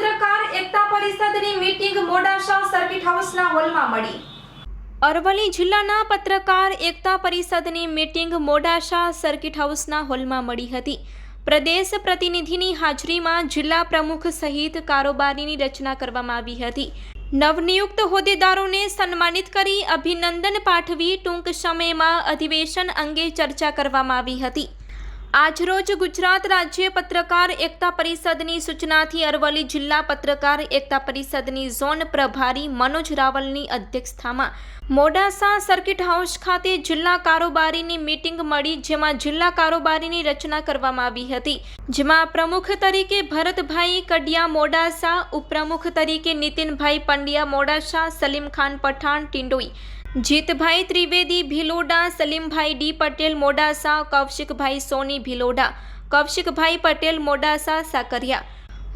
પત્રકાર એકતા પરિષદની meeting Modasa circuit હાઉસના હોલમાં મળી. અરવલ્લી જિલ્લાના પત્રકાર એકતા પરિષદની મીટિંગ મોડાસા સર્કિટ હાઉસના હોલમાં મળી હતી. પ્રદેશ પ્રતિનિધિની હાજરીમાં જિલ્લા પ્રમુખ સહિત કારોબારીની રચના કરવામાં આવી હતી. નવનિયુક્ત હોદ્દેદારોને સન્માનિત કરી અભિનંદન પાઠવી ટૂંક સમયમાં અધિવેશન અંગે ચર્ચા કરવામાં આવી હતી. આજરોજ ગુજરાત રાજ્ય પત્રકાર એકતા પરિષદની સૂચનાથી અરવલ્લી જિલ્લા પત્રકાર એકતા પરિષદની ઝોન પ્રભારી મનોજ રાવલની અધ્યક્ષતામાં મોડાસા સર્કિટ હાઉસ ખાતે જિલ્લા કારોબારીની મીટિંગ મળી, જેમાં જિલ્લા કારોબારીની રચના કરવામાં આવી હતી. જેમાં પ્રમુખ તરીકે ભરતભાઈ કડિયા મોડાસા, ઉપપ્રમુખ તરીકે નીતિનભાઈ પંડ્યા મોડાસા, સલીમ ખાન પઠાણ, ટિંડોઈ જીતભાઈ ત્રિવેદી, ભિલોડા, સલીમભાઈ ડી પટેલ, મોડાસા, કૌશિકભાઈ સોની, ભિલોડા, કૌશિકભાઈ પટેલ, મોડાસા, સાકરિયા.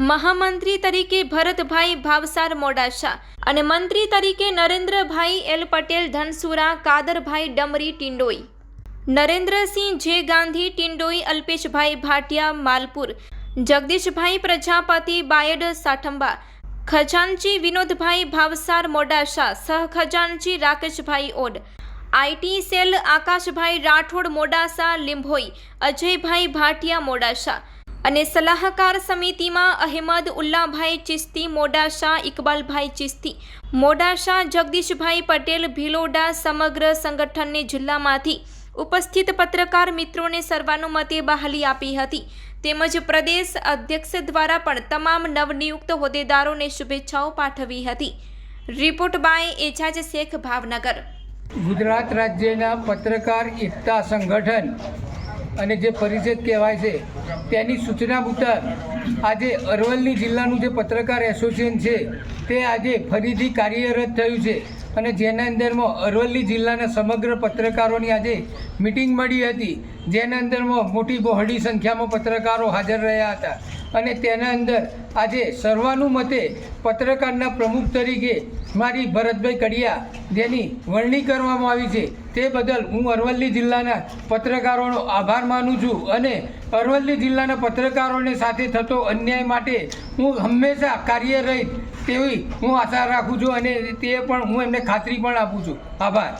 મહામંત્રી તરીકે ભરતભાઈ ભાવસાર, મોડાસા અને મંત્રી તરીકે નરેન્દ્રભાઈ એલ પટેલ, ધનસુરા, કાદરભાઈ ડમરી, ટિંડોઈ. નરેન્દ્રસિંહ જે ગાંધી, ટિંડોઈ, અલ્પેશભાઈ ભાટિયા, માલપુર. જગદીશભાઈ પ્રજાપતિ, બાયડ, સાઠંબા. ખજાનચી વિનોદભાઈ ભાવસાર મોડાસા સહખજાનચી રાકેશભાઈ ઓડ, આઈટી સેલ આકાશભાઈ રાઠોડ મોડાસા, લીંભોઈ, અજયભાઈ ભાટિયા મોડાસા અને સલાહકાર સમિતિમાં અહેમદ ઉલ્લાભાઈ ચિસ્તી, મોડાસા ઇકબાલભાઈ ચિસ્તી, મોડાસા જગદીશભાઈ પટેલ, ભિલોડા સમગ્ર સંગઠનને જિલ્લામાંથી ઉપસ્થિત પત્રકાર મિત્રોને સર્વાનુમતે બહાલી આપી હતી. તેમજ પ્રદેશ અધ્યક્ષ દ્વારા પણ તમામ નવનિયુક્ત હોદ્દેદારોને શુભેચ્છાઓ પાઠવી હતી. Report by Ejaz Sheikh Bhavnagar. Gujarat રાજ્યના પત્રકાર એકતા સંગઠન અને જે પરિષદ કહેવાય છે, તેની સૂચના મુજબ આજે અરવલ્લી જિલ્લાનું જે પત્રકાર એસોસિએશન છે, તે આજે ફરીથી કાર્યરત થયું છે. અને જેના અંદરમાં અરવલ્લી જિલ્લાના સમગ્ર પત્રકારોની આજે મિટિંગ મળી હતી. જેના અંદરમાં મોટી બહોળી સંખ્યામાં પત્રકારો હાજર રહ્યા હતા. અને તેના અંદર આજે સર્વાનુમતે પત્રકારના પ્રમુખ તરીકે મારી ભરતભાઈ કડિયા જેની વરણી કરવામાં આવી છે, તે બદલ હું અરવલ્લી જિલ્લાના પત્રકારોનો આભાર માનું છું અને અરવલ્લી જિલ્લાના પત્રકારોને સાથે થતો અન્યાય માટે હું હંમેશા કાર્યરહિત તેવી હું આશા રાખું છું અને તે પણ હું એમને ખાતરી પણ આપું છું. આભાર.